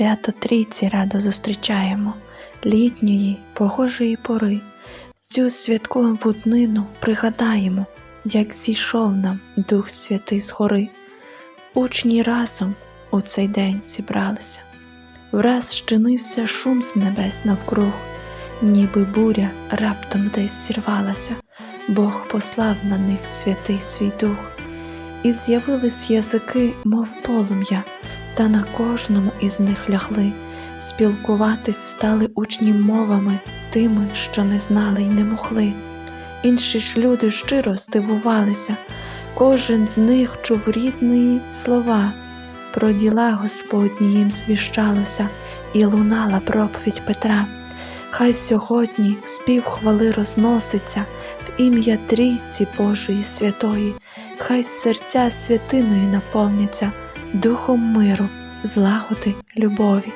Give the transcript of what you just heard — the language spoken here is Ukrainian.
Свято Трійці радо зустрічаємо, літньої, погожої пори. Цю святкову днину пригадаємо, як зійшов нам Дух Святий з гори. Учні разом у цей день зібралися. Враз щинився шум з небес навкруг, ніби буря раптом десь зірвалася, Бог послав на них святий свій дух, і з'явились язики, мов полум'я, та на кожному із них лягли. Спілкуватись стали учні мовами, тими, що не знали й не могли. Інші ж люди щиро здивувалися, кожен з них чув рідні слова. Про діла Господні їм звіщалося, і лунала проповідь Петра. Хай сьогодні спів хвали розноситься в ім'я Трійці Божої Святої, хай серця святиною наповняться духом миру, злагоди, любові.